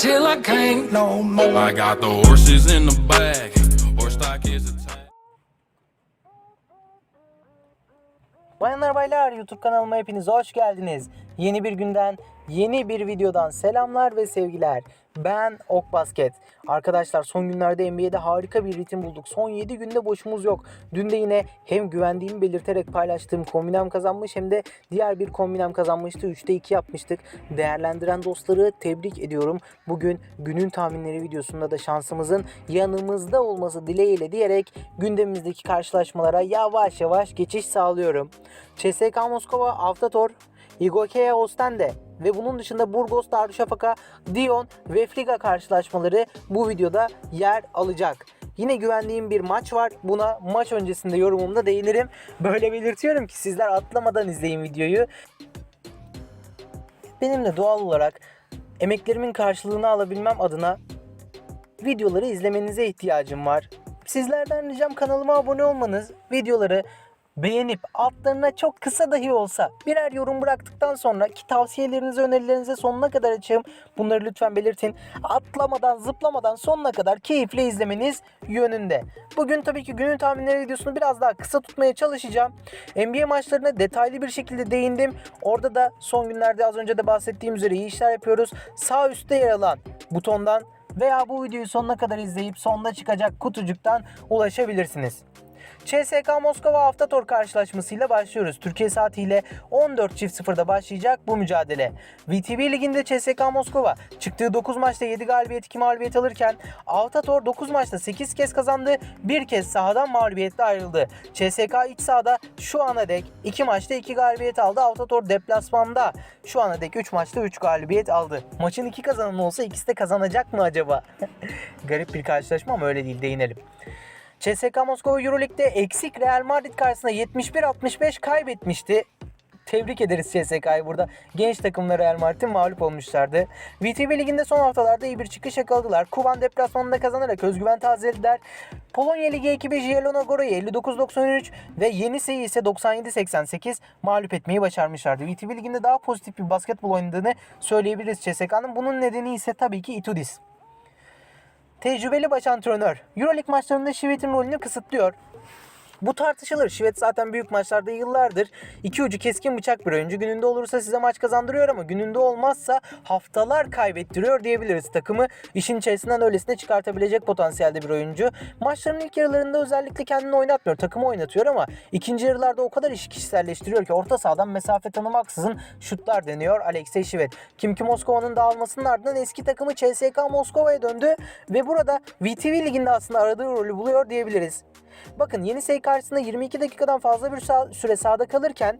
till I can't no more. I got the horses in the back. Horse stock is attached. Bayanlar baylar YouTube kanalıma hepiniz hoş geldiniz. Yeni bir günden, yeni bir videodan selamlar ve sevgiler. Ben Ok Basket. Arkadaşlar son günlerde NBA'de harika bir ritim bulduk. Son 7 günde boşumuz yok. Dün de yine hem güvendiğimi belirterek paylaştığım kombinem kazanmış hem de diğer bir kombinem kazanmıştı. 3'te 2 yapmıştık. Değerlendiren dostları tebrik ediyorum. Bugün günün tahminleri videosunda da şansımızın yanımızda olması dileğiyle diyerek gündemimizdeki karşılaşmalara yavaş yavaş geçiş sağlıyorum. CSK Moskova Avtator Igokea Ostende ve bunun dışında Burgos Darüşşafaka, Dion ve Friga karşılaşmaları bu videoda yer alacak. Yine güvendiğim bir maç var. Buna maç öncesinde yorumumda değinirim. Böyle belirtiyorum ki sizler atlamadan izleyin videoyu. Benim de doğal olarak emeklerimin karşılığını alabilmem adına videoları izlemenize ihtiyacım var. Sizlerden ricam kanalıma abone olmanız, videoları beğenip altlarına çok kısa dahi olsa birer yorum bıraktıktan sonra ki tavsiyelerinizi önerilerinizi sonuna kadar açığım. Bunları lütfen belirtin. Atlamadan zıplamadan sonuna kadar keyifle izlemeniz yönünde. Bugün tabii ki günün tahminleri videosunu biraz daha kısa tutmaya çalışacağım. NBA maçlarına detaylı bir şekilde değindim. Orada da son günlerde az önce de bahsettiğim üzere iyi işler yapıyoruz. Sağ üstte yer alan butondan veya bu videoyu sonuna kadar izleyip sonuna çıkacak kutucuktan ulaşabilirsiniz. CSK Moskova Haftator karşılaşmasıyla başlıyoruz. Türkiye saatiyle 14.00'da başlayacak bu mücadele. VTB liginde CSK Moskova çıktığı 9 maçta 7 galibiyet 2 mağlubiyet alırken Haftator 9 maçta 8 kez kazandı. Bir kez sahadan mağlubiyetle ayrıldı. CSK iç sahada şu ana dek 2 maçta 2 galibiyet aldı. Haftator deplasmanda şu ana dek 3 maçta 3 galibiyet aldı. Maçın 2 kazanımı olsa ikisi de kazanacak mı acaba? Garip bir karşılaşma ama öyle değil değinelim. CSK Moskova Euroleague'de eksik Real Madrid karşısında 71-65 kaybetmişti. Tebrik ederiz CSK'yı burada. Genç takımlar Real Madrid'in mağlup olmuşlardı. VTB Ligi'nde son haftalarda iyi bir çıkış yakaladılar. Kuban deplasmanında kazanarak özgüven tazelediler. Polonya Ligi ekibi Zielona Gora'yı 59-93 ve Yenisei'yi ise 97-88 mağlup etmeyi başarmışlardı. VTB Ligi'nde daha pozitif bir basketbol oynadığını söyleyebiliriz CSK'nın. Bunun nedeni ise tabii ki Itudis. Tecrübeli baş antrenör. Euroleague maçlarında Şivet'in rolünü kısıtlıyor. Bu tartışılır. Şivet zaten büyük maçlarda yıllardır iki ucu keskin bıçak bir oyuncu. Gününde olursa size maç kazandırıyor ama gününde olmazsa haftalar kaybettiriyor diyebiliriz. Takımı işin içerisinden öylesine çıkartabilecek potansiyelde bir oyuncu. Maçların ilk yarılarında özellikle kendini oynatmıyor. Takımı oynatıyor ama ikinci yarılarda o kadar işi kişiselleştiriyor ki orta sahadan mesafe tanımaksızın şutlar deniyor Alexey Şivet. Kim ki Moskova'nın dağılmasının ardından eski takımı CSK Moskova'ya döndü ve burada VTV liginde aslında aradığı rolü buluyor diyebiliriz. Bakın Yenisey karşısında 22 dakikadan fazla bir süre sahada kalırken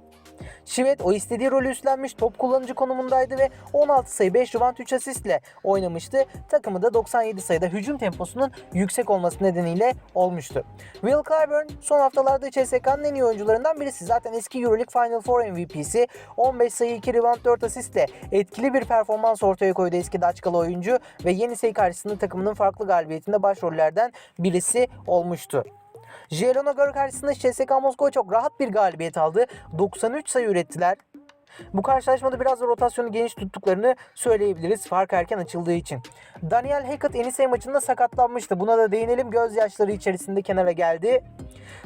Şivet o istediği rolü üstlenmiş top kullanıcı konumundaydı ve 16 sayı 5 rebound 3 asistle oynamıştı. Takımı da 97 sayıda hücum temposunun yüksek olması nedeniyle olmuştu. Will Clyburn son haftalarda CSK'nın en iyi oyuncularından birisi. Zaten eski Euroleague Final Four MVP'si 15 sayı 2 rebound 4 asistle etkili bir performans ortaya koydu eski Daçkalı oyuncu ve Yenisey karşısında takımının farklı galibiyetinde başrollerden birisi olmuştu. Jelona Gör karşısında CSKA Moskova çok rahat bir galibiyet aldı. 93 sayı ürettiler. Bu karşılaşmada biraz da rotasyonu geniş tuttuklarını söyleyebiliriz fark erken açıldığı için. Daniel Hackett Enisey maçında sakatlanmıştı. Buna da değinelim. Gözyaşları içerisinde kenara geldi.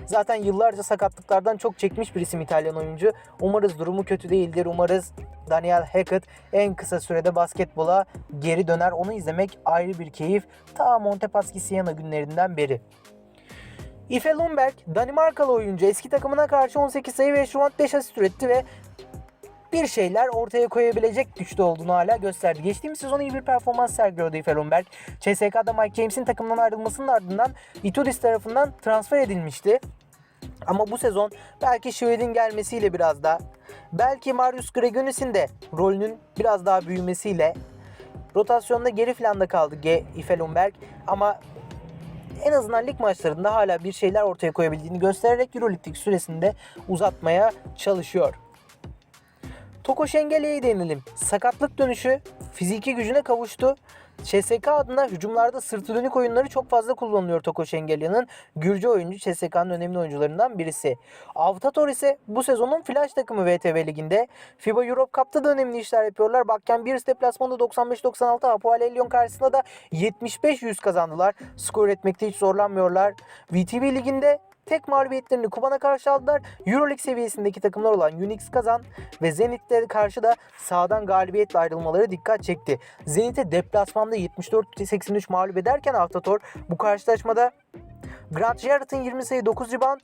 Zaten yıllarca sakatlıklardan çok çekmiş bir isim İtalyan oyuncu. Umarız durumu kötü değildir. Umarız Daniel Hackett en kısa sürede basketbola geri döner. Onu izlemek ayrı bir keyif. Ta Montepaschi Siena günlerinden beri. Ife Lundberg, Danimarkalı oyuncu eski takımına karşı 18 sayı ve rebound 5 asist üretti ve bir şeyler ortaya koyabilecek güçte olduğunu hala gösterdi. Geçtiğimiz sezon iyi bir performans sergiliyordu Ife Lundberg. CSK'da Mike James'in takımdan ayrılmasının ardından Itudis tarafından transfer edilmişti. Ama bu sezon belki Şved'in gelmesiyle biraz da belki Marius Gregonis'in de rolünün biraz daha büyümesiyle rotasyonda geri planda kaldı G. Ife Lundberg ama en azından lig maçlarında hala bir şeyler ortaya koyabildiğini göstererek Euroleague'deki süresinde uzatmaya çalışıyor. Toko Şengeli'ye değinelim. Sakatlık dönüşü fiziki gücüne kavuştu. CSK adına hücumlarda sırtı dönük oyunları çok fazla kullanılıyor Toko Şengelya'nın. Gürcü oyuncu CSK'nın önemli oyuncularından birisi. Avtator ise bu sezonun flash takımı VTB Ligi'nde. FIBA Europe Cup'ta da önemli işler yapıyorlar. Bakken Bears deplasmanında 95-96 Apoel Lyon karşısında da 75-100 kazandılar. Skor etmekte hiç zorlanmıyorlar. VTB Ligi'nde Tek mağlubiyetlerini Kuban'a karşı aldılar. Euroleague seviyesindeki takımlar olan Unix Kazan ve Zenit'e karşı da sağdan galibiyetle ayrılmaları dikkat çekti. Zenit'e deplasmanda 74-83 mağlup ederken Avtator bu karşılaşmada Grant Jarrett'ın 20 sayı 9 rebound,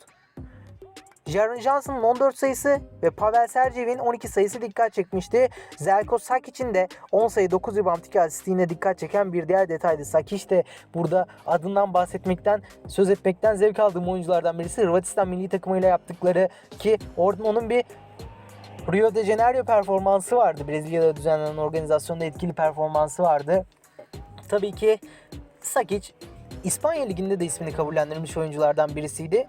Jaren Johnson'ın 14 sayısı ve Pavel Sergeyev'in 12 sayısı dikkat çekmişti. Zelko Sakic'in de 10 sayı 9 rebound 2 asistiyle dikkat çeken bir diğer detaydı. Sakic de burada adından bahsetmekten, söz etmekten zevk aldığım oyunculardan birisi. Hırvatistan milli takımıyla yaptıkları ki oradan onun bir Rio de Janeiro performansı vardı. Brezilya'da düzenlenen organizasyonda etkili performansı vardı. Tabii ki Sakic İspanya Ligi'nde de ismini kabullendirmiş oyunculardan birisiydi.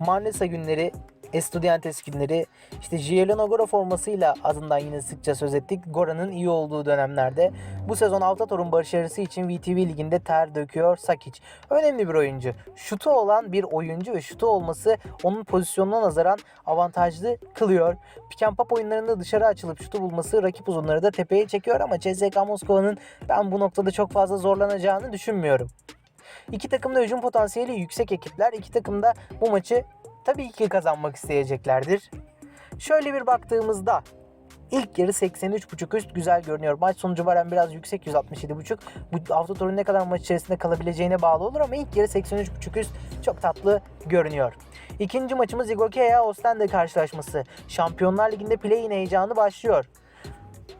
Manresa günleri, Estudiantes günleri, işte Gielano Gora formasıyla adından yine sıkça söz ettik. Gora'nın iyi olduğu dönemlerde. Bu sezon Avtator'un başarısı için VTV Ligi'nde ter döküyor Sakic. Önemli bir oyuncu. Şutu olan bir oyuncu ve şutu olması onun pozisyonuna nazaran avantajlı kılıyor. Pick and pop oyunlarında dışarı açılıp şutu bulması rakip uzunları da tepeye çekiyor ama CSKA Moskova'nın ben bu noktada çok fazla zorlanacağını düşünmüyorum. İki takım da hücum potansiyeli yüksek ekipler. İki takım da bu maçı tabii ki kazanmak isteyeceklerdir. Şöyle bir baktığımızda ilk yarı 83.5 üst güzel görünüyor. Maç sonucu varen biraz yüksek 167.5. Bu hafta turun ne kadar maç içerisinde kalabileceğine bağlı olur ama ilk yarı 83.5 üst çok tatlı görünüyor. İkinci maçımız Igokea Ostende karşılaşması. Şampiyonlar Ligi'nde play-in heyecanı başlıyor.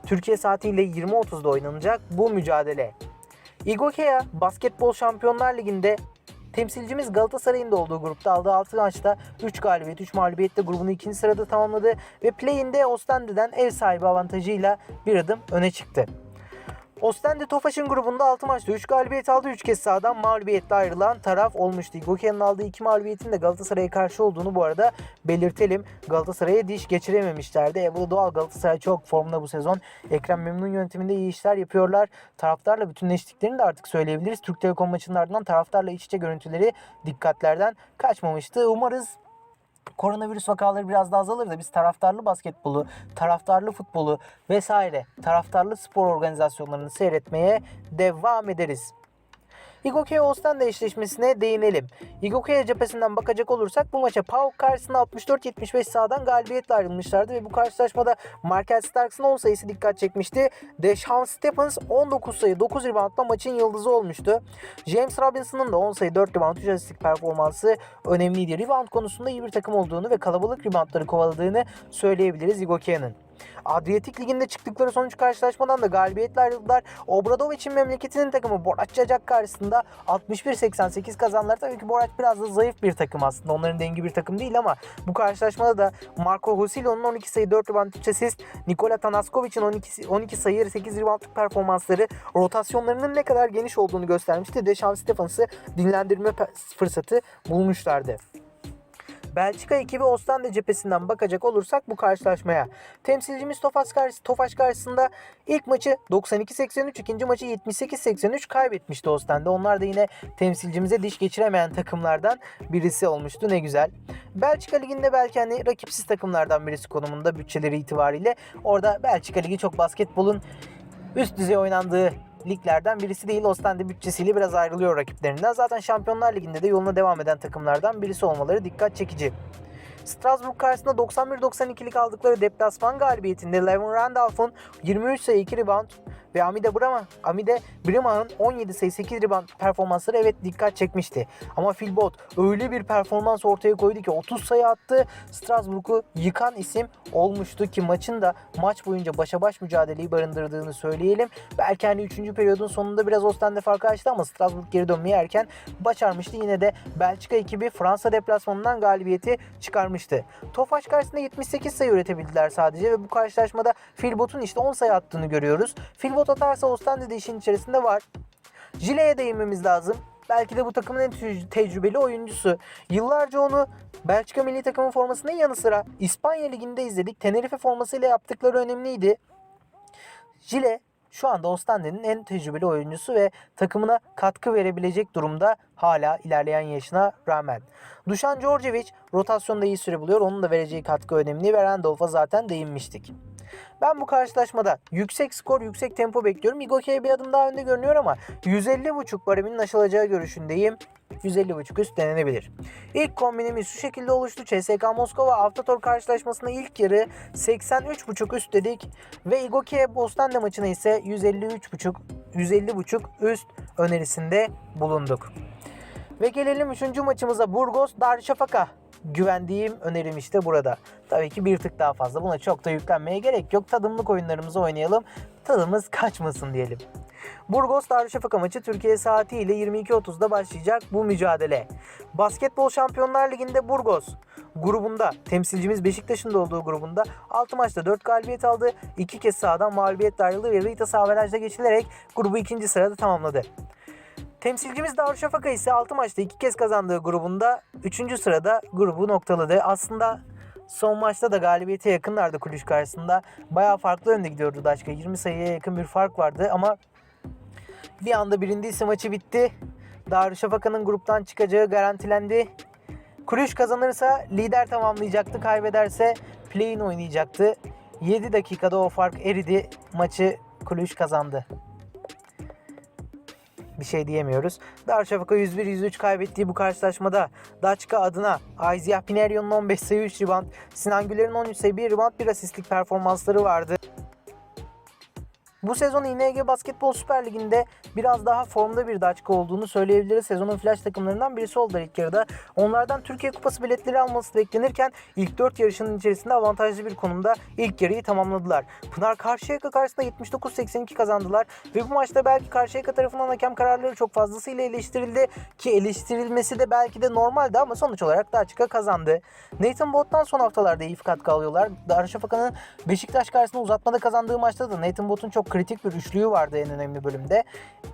Türkiye saatiyle 20.30'da oynanacak bu mücadele. Igokea Basketbol Şampiyonlar Ligi'nde temsilcimiz Galatasaray'ın da olduğu grupta aldığı 6 maçta 3 galibiyet 3 mağlubiyetle grubunu ikinci sırada tamamladı ve play-in'de Ostende'den ev sahibi avantajıyla bir adım öne çıktı. Ostende Tofaş'ın grubunda 6 maçta 3 galibiyet aldı. 3 kez sahadan mağlubiyetle ayrılan taraf olmuştu. Goken'in aldığı 2 mağlubiyetin de Galatasaray'a karşı olduğunu bu arada belirtelim. Galatasaray'a diş geçirememişlerdi. E bu doğal Galatasaray çok formda bu sezon. Ekrem Memnun yönetiminde iyi işler yapıyorlar. Taraftarla bütünleştiklerini de artık söyleyebiliriz. Türk Telekom maçının ardından taraftarla iç içe görüntüleri dikkatlerden kaçmamıştı. Umarız koronavirüs vakaları biraz daha azalır da biz taraftarlı basketbolu, taraftarlı futbolu vesaire taraftarlı spor organizasyonlarını seyretmeye devam ederiz. Igokea Ostende eşleşmesine değinelim. Igokea cephesinden bakacak olursak bu maça PAOK karşısında 64-75 sahadan galibiyetle ayrılmışlardı ve bu karşılaşmada Markel Starks'ın 10 sayısı dikkat çekmişti. Deshaun Stephens 19 sayı 9 reboundla maçın yıldızı olmuştu. James Robinson'ın da 10 sayı 4 rebound 3 asistlik performansı önemliydi. Rebound konusunda iyi bir takım olduğunu ve kalabalık reboundları kovaladığını söyleyebiliriz Igokea'nın. Adriyatik Ligi'nde çıktıkları sonuç karşılaşmadan da galibiyetle ayrıldılar. Obradovic'in memleketinin takımı Borac Cacak karşısında 61-88 kazandılar. Tabii ki Borac biraz da zayıf bir takım aslında. Onların dengi bir takım değil ama bu karşılaşmada da Marco Hosilo'nun 12 sayı 4 rebound 3 asist, Nikola Tanaskovic'in 12, 12 sayı 8 reboundluk performansları rotasyonlarının ne kadar geniş olduğunu göstermişti. Deşan Stephens'ı dinlendirme fırsatı bulmuşlardı. Belçika ekibi Ostende cephesinden bakacak olursak bu karşılaşmaya. Temsilcimiz Tofaş, karşı, Tofaş karşısında ilk maçı 92-83, ikinci maçı 78-83 kaybetmişti Ostende. Onlar da yine temsilcimize diş geçiremeyen takımlardan birisi olmuştu. Ne güzel. Belçika Ligi'nde belki hani rakipsiz takımlardan birisi konumunda bütçeleri itibariyle. Orada Belçika Ligi çok basketbolun üst düzey oynandığı liglerden birisi değil. Ostende bütçesiyle biraz ayrılıyor rakiplerinden. Zaten Şampiyonlar Ligi'nde de yoluna devam eden takımlardan birisi olmaları dikkat çekici. Strasbourg karşısında 91-92'lik aldıkları deplasman galibiyetinde Levin Randolph'un 23 sayı 2 rebound ve Amide Brama, Amide Brima'nın 17 sayı 8 rebound performansları evet dikkat çekmişti. Ama Phil Bott öyle bir performans ortaya koydu ki 30 sayı attı. Strasbourg'u yıkan isim olmuştu ki maçın da maç boyunca başa baş mücadeleyi barındırdığını söyleyelim. Belki hani 3. periyodun sonunda biraz Ostende farkı açtı ama Strasbourg geri dönmeyi erken başarmıştı. Yine de Belçika ekibi Fransa deplasmanından galibiyeti çıkarmıştı. Tofaş karşısında 78 sayı üretebildiler sadece ve bu karşılaşmada Phil Bott'un işte 10 sayı attığını görüyoruz. Phil Bott atarsa Ostende de işin içerisinde var. Jile'ye değinmemiz lazım. Belki de bu takımın en tecrü- tecrübeli oyuncusu. Yıllarca onu Belçika milli takımın formasının yanı sıra İspanya Ligi'nde izledik. Tenerife formasıyla yaptıkları önemliydi. Jile şu anda Ostende'nin en tecrübeli oyuncusu ve takımına katkı verebilecek durumda hala ilerleyen yaşına rağmen. Dušan Djordjevic rotasyonda iyi süre buluyor. Onun da vereceği katkı önemli ve Randolph'a zaten değinmiştik. Ben bu karşılaşmada yüksek skor, yüksek tempo bekliyorum. Igoke bir adım daha önde görünüyor ama 150.5 bareminin aşılacağı görüşündeyim. 150.5 üst denenebilir. İlk kombinimiz şu şekilde oluştu. CSK Moskova Avtator karşılaşmasında ilk yarı 83.5 üst dedik ve Igoke Bostande maçına ise 153.5 150.5 üst önerisinde bulunduk. Ve gelelim 3. maçımıza Burgos Darüşşafaka. Güvendiğim önerim işte burada. Tabii ki bir tık daha fazla. Buna çok da yüklenmeye gerek yok. Tadımlık oyunlarımızı oynayalım. Tadımız kaçmasın diyelim. Burgos Darüşşafaka maçı Türkiye saatiyle 22.30'da başlayacak bu mücadele. Basketbol Şampiyonlar Ligi'nde Burgos grubunda temsilcimiz Beşiktaş'ın da olduğu grubunda 6 maçta 4 galibiyet aldı. 2 kez sahadan mağlubiyetle ayrıldı ve Rita Saveraj'da geçilerek grubu ikinci sırada tamamladı. Temsilcimiz Darüşşafaka ise 6 maçta 2 kez kazandığı grubunda 3. sırada grubu noktaladı. Aslında son maçta da galibiyete yakınlardı Kulüş karşısında. Bayağı farklı önde gidiyordu Daşka. 20 sayıya yakın bir fark vardı ama bir anda birindiyse maçı bitti. Darüşşafaka'nın gruptan çıkacağı garantilendi. Kulüş kazanırsa lider tamamlayacaktı. Kaybederse play-in oynayacaktı. 7 dakikada o fark eridi. Maçı Kulüş kazandı bir şey diyemiyoruz. Darüşşafaka 101-103 kaybettiği bu karşılaşmada Daçka adına Ayziyah Pinerio'nun 15 sayı 3 rebound, Sinan Güler'in 13 sayı 1 rebound, bir asistlik performansları vardı. Bu sezon İNG Basketbol Süper Ligi'nde biraz daha formda bir Daçka olduğunu söyleyebiliriz. Sezonun flash takımlarından birisi oldu ilk yarıda. Onlardan Türkiye Kupası biletleri alması beklenirken ilk 4 yarışının içerisinde avantajlı bir konumda ilk yarıyı tamamladılar. Pınar Karşıyaka karşısında 79-82 kazandılar ve bu maçta belki Karşıyaka tarafından hakem kararları çok fazlasıyla eleştirildi ki eleştirilmesi de belki de normaldi ama sonuç olarak Daçka kazandı. Nathan Bott'tan son haftalarda iyi katkı alıyorlar. Darüşşafaka'nın Beşiktaş karşısında uzatmada kazandığı maçta da Nathan Bott'un çok kritik bir üçlüğü vardı en önemli bölümde.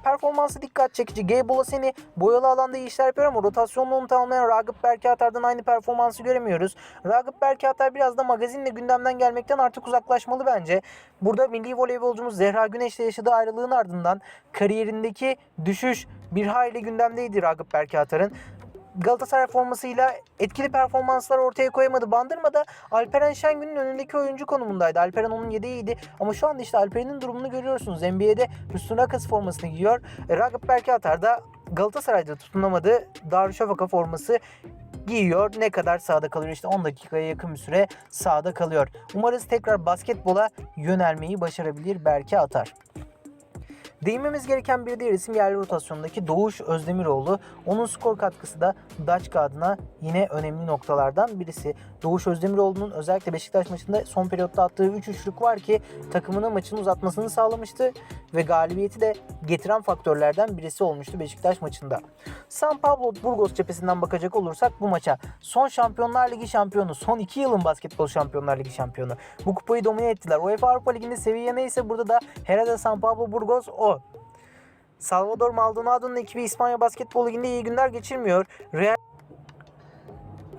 Performansı dikkat çekici. Gabe Bolaseni boyalı alanda iyi işler yapıyor ama rotasyonluğunu tamamlayan Ragıp Berkatar'dan aynı performansı göremiyoruz. Ragıp Berkatar biraz da magazinle gündemden gelmekten artık uzaklaşmalı bence. Burada milli voleybolcumuz Zehra Güneş'le yaşadığı ayrılığın ardından kariyerindeki düşüş bir hayli gündemdeydi Ragıp Berkatar'ın. Galatasaray formasıyla etkili performanslar ortaya koyamadı. Bandırma'da Alperen Şengün'ün önündeki oyuncu konumundaydı. Alperen onun yedeğiydi. Ama şu anda işte Alperen'in durumunu görüyorsunuz. NBA'de Hüsnü Akas formasını giyiyor. E, Ragıp Berkatar da Galatasaray'da tutunamadı. Darüşşafaka forması giyiyor. Ne kadar sahada kalıyor? İşte 10 dakikaya yakın bir süre sahada kalıyor. Umarız tekrar basketbola yönelmeyi başarabilir Berke Atar. Değinmemiz gereken bir diğer isim yerli rotasyondaki Doğuş Özdemiroğlu. Onun skor katkısı da Daçka adına yine önemli noktalardan birisi. Doğuş Özdemiroğlu'nun özellikle Beşiktaş maçında son periyotta attığı 3 üçlük var ki takımının maçın uzatmasını sağlamıştı ve galibiyeti de getiren faktörlerden birisi olmuştu Beşiktaş maçında. San Pablo Burgos cephesinden bakacak olursak bu maça son Şampiyonlar Ligi şampiyonu, son 2 yılın basketbol Şampiyonlar Ligi şampiyonu. Bu kupayı domine ettiler. UEFA Avrupa Ligi'nde seviye neyse burada da herhalde San Pablo Burgos o. Salvador Maldonado'nun ekibi İspanya Basketbol Ligi'nde iyi günler geçirmiyor. Real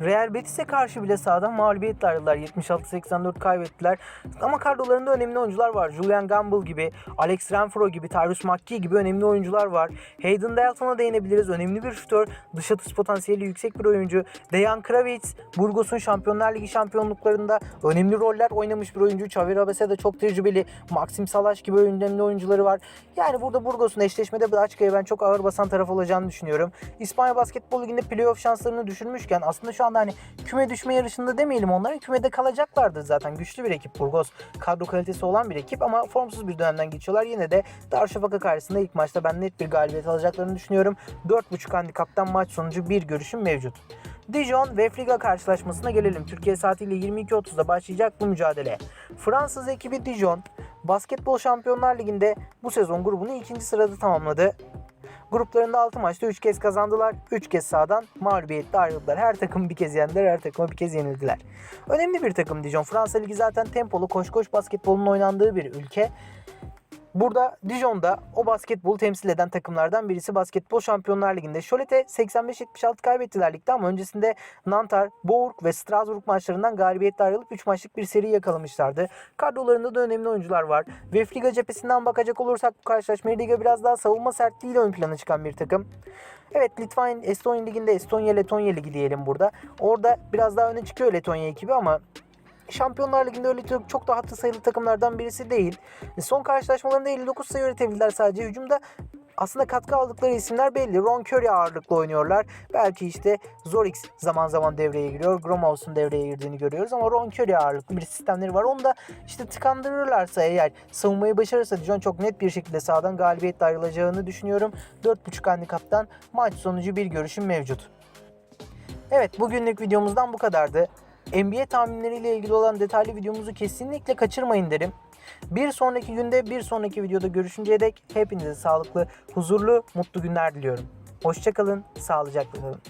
Real Betis'e karşı bile sahadan mağlubiyetle ayrıldılar. 76-84 kaybettiler. Ama kadrolarında önemli oyuncular var. Julian Gamble gibi, Alex Renfro gibi, Tyrus McGee gibi önemli oyuncular var. Hayden Dalton'a değinebiliriz. Önemli bir şutör. Dış atış potansiyeli yüksek bir oyuncu. Dejan Kravic, Burgos'un Şampiyonlar Ligi şampiyonluklarında önemli roller oynamış bir oyuncu. Xavi Rabese de çok tecrübeli. Maxim Salaş gibi önemli oyuncuları var. Yani burada Burgos'un eşleşmede Braçka'ya ben çok ağır basan taraf olacağını düşünüyorum. İspanya Basketbol Ligi'nde playoff şanslarını düşürmüşken aslında şu anda hani küme düşme yarışında demeyelim onların kümede kalacaklardır zaten. Güçlü bir ekip Burgos. Kadro kalitesi olan bir ekip ama formsuz bir dönemden geçiyorlar. Yine de Darüşşafaka karşısında ilk maçta ben net bir galibiyet alacaklarını düşünüyorum. 4.5 handikaptan maç sonucu bir görüşüm mevcut. Dijon ve Friga karşılaşmasına gelelim. Türkiye saatiyle 22.30'da başlayacak bu mücadele. Fransız ekibi Dijon, Basketbol Şampiyonlar Ligi'nde bu sezon grubunu ikinci sırada tamamladı. Gruplarında 6 maçta 3 kez kazandılar. 3 kez sağdan mağlubiyetle ayrıldılar. Her takım bir kez yendiler, her takıma bir kez yenildiler. Önemli bir takım Dijon. Fransa Ligi zaten tempolu koş koş basketbolun oynandığı bir ülke. Burada Dijon'da o basketbolu temsil eden takımlardan birisi Basketbol Şampiyonlar Ligi'nde. Şolete 85-76 kaybettiler ligde ama öncesinde Nantar, Bourg ve Strasbourg maçlarından galibiyetle ayrılıp 3 maçlık bir seri yakalamışlardı. Kadrolarında da önemli oyuncular var. Vefliga cephesinden bakacak olursak bu karşılaşmaya Liga biraz daha savunma sertliğiyle ön plana çıkan bir takım. Evet Litvanya Estonya Ligi'nde Estonya Letonya Ligi diyelim burada. Orada biraz daha öne çıkıyor Letonya ekibi ama Şampiyonlar Ligi'nde öyle çok, çok da hatırı sayılı takımlardan birisi değil. Son karşılaşmalarında 59 sayı üretebildiler sadece. Hücumda aslında katkı aldıkları isimler belli. Ron Curry ağırlıklı oynuyorlar. Belki işte Zorix zaman zaman devreye giriyor. Gromhaus'un devreye girdiğini görüyoruz ama Ron Curry ağırlıklı bir sistemleri var. Onu da işte tıkandırırlarsa eğer savunmayı başarırsa Dijon çok net bir şekilde sağdan galibiyetle ayrılacağını düşünüyorum. 4.5 handikaptan maç sonucu bir görüşüm mevcut. Evet bugünlük videomuzdan bu kadardı. NBA tahminleriyle ilgili olan detaylı videomuzu kesinlikle kaçırmayın derim. Bir sonraki günde bir sonraki videoda görüşünceye dek hepinize sağlıklı, huzurlu, mutlu günler diliyorum. Hoşçakalın, sağlıcakla kalın.